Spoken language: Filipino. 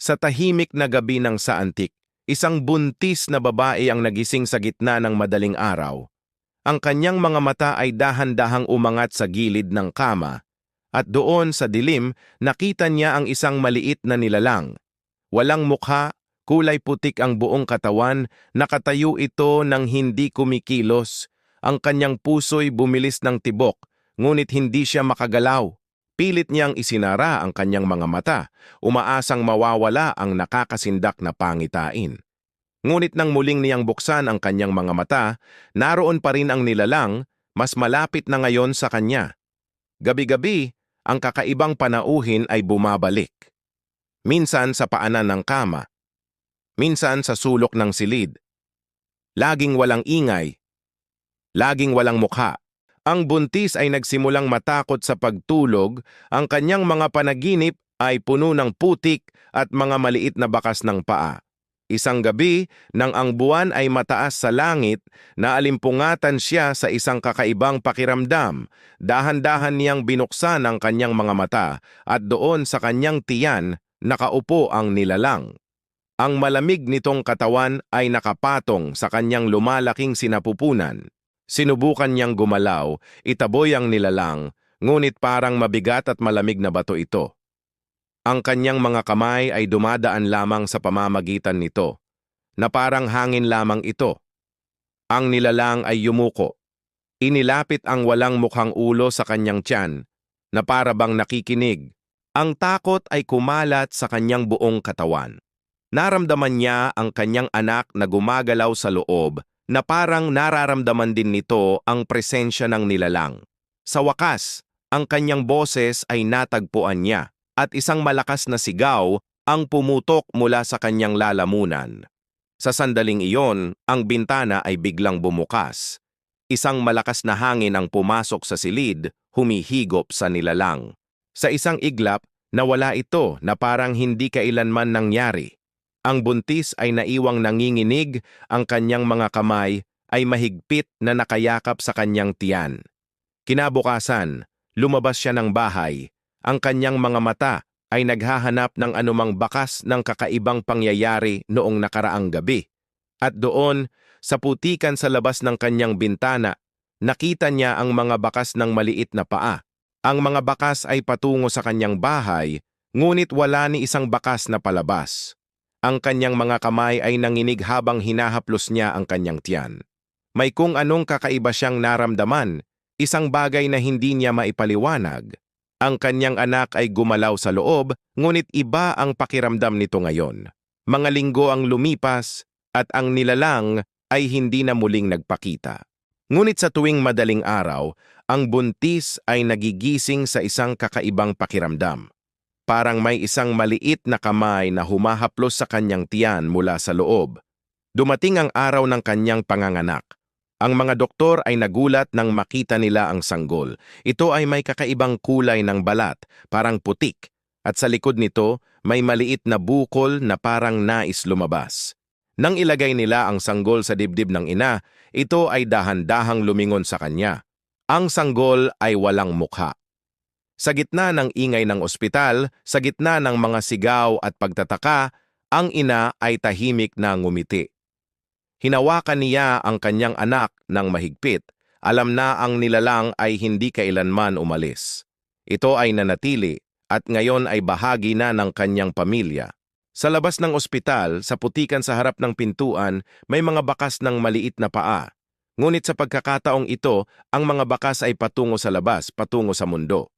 Sa tahimik na gabi ng saantik, isang buntis na babae ang nagising sa gitna ng madaling araw. Ang kanyang mga mata ay dahan-dahang umangat sa gilid ng kama, at doon sa dilim nakita niya ang isang maliit na nilalang. Walang mukha, kulay putik ang buong katawan, nakatayo ito ng hindi kumikilos. Ang kanyang puso'y bumilis ng tibok, ngunit hindi siya makagalaw. Pilit niyang isinara ang kanyang mga mata, umaasang mawawala ang nakakasindak na pangitain. Ngunit nang muling niyang buksan ang kanyang mga mata, naroon pa rin ang nilalang, mas malapit na ngayon sa kanya. Gabi-gabi, ang kakaibang panauhin ay bumabalik. Minsan sa paanan ng kama, minsan sa sulok ng silid. Laging walang ingay, laging walang mukha. Ang buntis ay nagsimulang matakot sa pagtulog, ang kanyang mga panaginip ay puno ng putik at mga maliit na bakas ng paa. Isang gabi, nang ang buwan ay mataas sa langit, naalimpungatan siya sa isang kakaibang pakiramdam. Dahan-dahan niyang binuksan ang kanyang mga mata at doon sa kanyang tiyan, nakaupo ang nilalang. Ang malamig nitong katawan ay nakapatong sa kanyang lumalaking sinapupunan. Sinubukan niyang gumalaw, itaboy ang nilalang, ngunit parang mabigat at malamig na bato ito. Ang kanyang mga kamay ay dumadaan lamang sa pamamagitan nito, na parang hangin lamang ito. Ang nilalang ay yumuko. Inilapit ang walang mukhang ulo sa kanyang tiyan, na para bang nakikinig. Ang takot ay kumalat sa kanyang buong katawan. Naramdaman niya ang kanyang anak na gumagalaw sa loob na parang nararamdaman din nito ang presensya ng nilalang. Sa wakas, ang kanyang boses ay natagpuan niya at isang malakas na sigaw ang pumutok mula sa kanyang lalamunan. Sa sandaling iyon, ang bintana ay biglang bumukas. Isang malakas na hangin ang pumasok sa silid, humihigop sa nilalang. Sa isang iglap, nawala ito na parang hindi kailanman nangyari. Ang buntis ay naiwang nanginginig, ang kanyang mga kamay ay mahigpit na nakayakap sa kanyang tiyan. Kinabukasan, lumabas siya ng bahay. Ang kanyang mga mata ay naghahanap ng anumang bakas ng kakaibang pangyayari noong nakaraang gabi. At doon, sa putikan sa labas ng kanyang bintana, nakita niya ang mga bakas ng maliit na paa. Ang mga bakas ay patungo sa kanyang bahay, ngunit wala ni isang bakas na palabas. Ang kanyang mga kamay ay nanginig habang hinahaplos niya ang kanyang tiyan. May kung anong kakaiba siyang naramdaman, isang bagay na hindi niya maipaliwanag. Ang kanyang anak ay gumalaw sa loob, ngunit iba ang pakiramdam nito ngayon. Mga linggo ang lumipas at ang nilalang ay hindi na muling nagpakita. Ngunit sa tuwing madaling araw, ang buntis ay nagigising sa isang kakaibang pakiramdam. Parang may isang maliit na kamay na humahaplos sa kanyang tiyan mula sa loob. Dumating ang araw ng kanyang panganganak. Ang mga doktor ay nagulat nang makita nila ang sanggol. Ito ay may kakaibang kulay ng balat, parang putik, at sa likod nito may maliit na bukol na parang nais lumabas. Nang ilagay nila ang sanggol sa dibdib ng ina, ito ay dahan-dahang lumingon sa kanya. Ang sanggol ay walang mukha. Sa gitna ng ingay ng ospital, sa gitna ng mga sigaw at pagtataka, ang ina ay tahimik na ngumiti. Hinawakan niya ang kanyang anak ng mahigpit. Alam na ang nilalang ay hindi kailanman umalis. Ito ay nanatili at ngayon ay bahagi na ng kanyang pamilya. Sa labas ng ospital, sa putikan sa harap ng pintuan, may mga bakas ng maliit na paa. Ngunit sa pagkakataong ito, ang mga bakas ay patungo sa labas, patungo sa mundo.